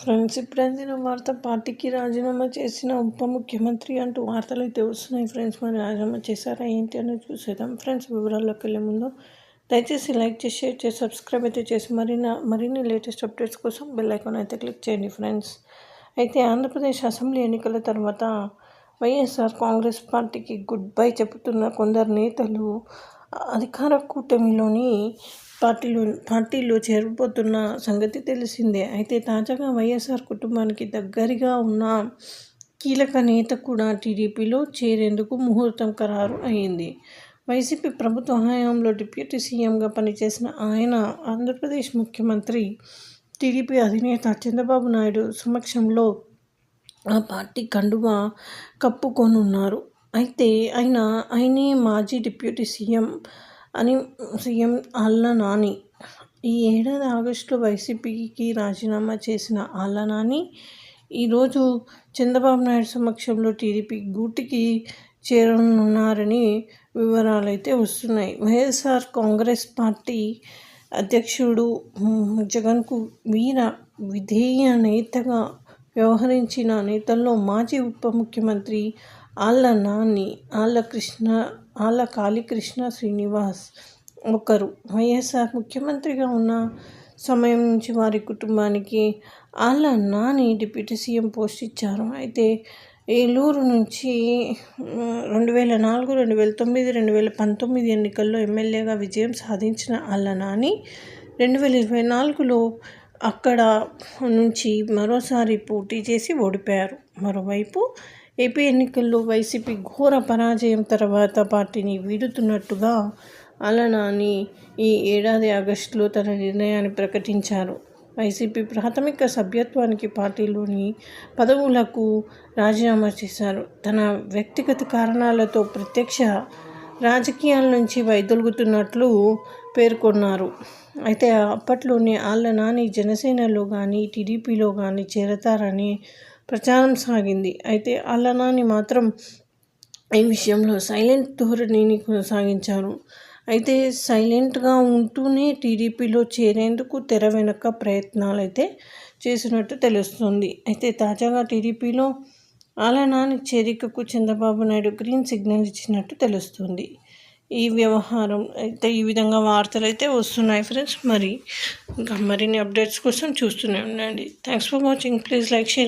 Friends ఇప్పుడు వార్త పార్టీకి రాజీనామా చేసిన ఉప ముఖ్యమంత్రి అంటూ వార్తలు అయితే వస్తున్నాయి ఫ్రెండ్స్. మరి రాజీనామా చేశారా ఏంటి అనేది చూసేద్దాం. ఫ్రెండ్స్ వివరాల్లోకి వెళ్ళే ముందు దయచేసి లైక్ చేసి షేర్ చేసి సబ్స్క్రైబ్ అయితే చేసి మరిన్ని మరిన్ని లేటెస్ట్ అప్డేట్స్ కోసం బెల్ ఐకాన్ అయితే క్లిక్ చేయండి ఫ్రెండ్స్. అయితే ఆంధ్రప్రదేశ్ అసెంబ్లీ ఎన్నికల తర్వాత వైఎస్ఆర్ కాంగ్రెస్ పార్టీకి గుడ్ బై చెబుతున్న కొందరు నేతలు అధికార కూటమిలోని పార్టీలో పార్టీలో చేరిపోతున్న సంగతి తెలిసిందే. అయితే తాజాగా వైఎస్ఆర్ కుటుంబానికి దగ్గరగా ఉన్న కీలక నేత కూడా టీడీపీలో చేరేందుకు ముహూర్తం ఖరారు అయింది. వైసీపీ ప్రభుత్వ హయాంలో డిప్యూటీ సీఎంగా పనిచేసిన ఆయన ఆంధ్రప్రదేశ్ ముఖ్యమంత్రి టీడీపీ అధినేత చంద్రబాబు నాయుడు సమక్షంలో ఆ పార్టీ కండువా కప్పుకొనున్నారు. అయితే ఆయన ఆయనే మాజీ డిప్యూటీ సీఎం అని సీఎం ఆళ్ళ నాని. ఈ ఏడాది ఆగస్టులో వైసీపీకి రాజీనామా చేసిన ఆళ్ళ నాని ఈరోజు చంద్రబాబు నాయుడు సమక్షంలో టీడీపీ గూటికి చేరనున్నారని వివరాలు అయితే వస్తున్నాయి. వైఎస్ఆర్ కాంగ్రెస్ పార్టీ అధ్యక్షుడు జగన్కు వీర విధేయ నేతగా వ్యవహరించిన నేతల్లో మాజీ ఉప ముఖ్యమంత్రి ఆళ్ళ నాని ఆళ్ళ కృష్ణ ఆళ్ళ కాళీకృష్ణ శ్రీనివాస్ ఒకరు. వైఎస్ఆర్ ముఖ్యమంత్రిగా ఉన్న సమయం నుంచి వారి కుటుంబానికి Alla Nani deputy CM post ఇచ్చారు. అయితే ఏలూరు నుంచి రెండు వేల నాలుగు రెండు వేల తొమ్మిది రెండు వేల పంతొమ్మిది ఎన్నికల్లో ఎమ్మెల్యేగా విజయం సాధించిన వాళ్ళ నాని రెండు వేల ఇరవై నాలుగులో అక్కడ నుంచి మరోసారి పోటీ చేసి ఓడిపోయారు. మరోవైపు ఏపీ ఎన్నికల్లో వైసీపీ ఘోర పరాజయం తర్వాత పార్టీని వీడుతున్నట్టుగా అలనాని ఈ ఏడాది ఆగస్టులో తన నిర్ణయాన్ని ప్రకటించారు. వైసీపీ ప్రాథమిక సభ్యత్వానికి పార్టీలోని పదవులకు రాజీనామా చేశారు. తన వ్యక్తిగత కారణాలతో ప్రత్యక్ష రాజకీయాల నుంచి వైదొలుగుతున్నట్లు పేర్కొన్నారు. అయితే అప్పట్లోనే ఆళ్ళ నాని జనసేనలో కానీ టీడీపీలో కానీ చేరతారని ప్రచారం సాగింది. అయితే అల్లనాని మాత్రం ఈ విషయంలో సైలెంట్ ధోరణిని కొనసాగించారు. అయితే సైలెంట్గా ఉంటూనే టీడీపీలో చేరేందుకు తెర వెనక ప్రయత్నాలు అయితే చేసినట్టు తెలుస్తుంది. అయితే తాజాగా టీడీపీలో అలనాని చేరికకు చంద్రబాబు నాయుడు గ్రీన్ సిగ్నల్ ఇచ్చినట్టు తెలుస్తుంది. ఈ వ్యవహారం అయితే ఈ విధంగా వార్తలు అయితే వస్తున్నాయి ఫ్రెండ్స్. మరి ఇంకా మరిన్ని అప్డేట్స్ కోసం చూస్తూనే ఉండండి. Thanks for watching. Please like share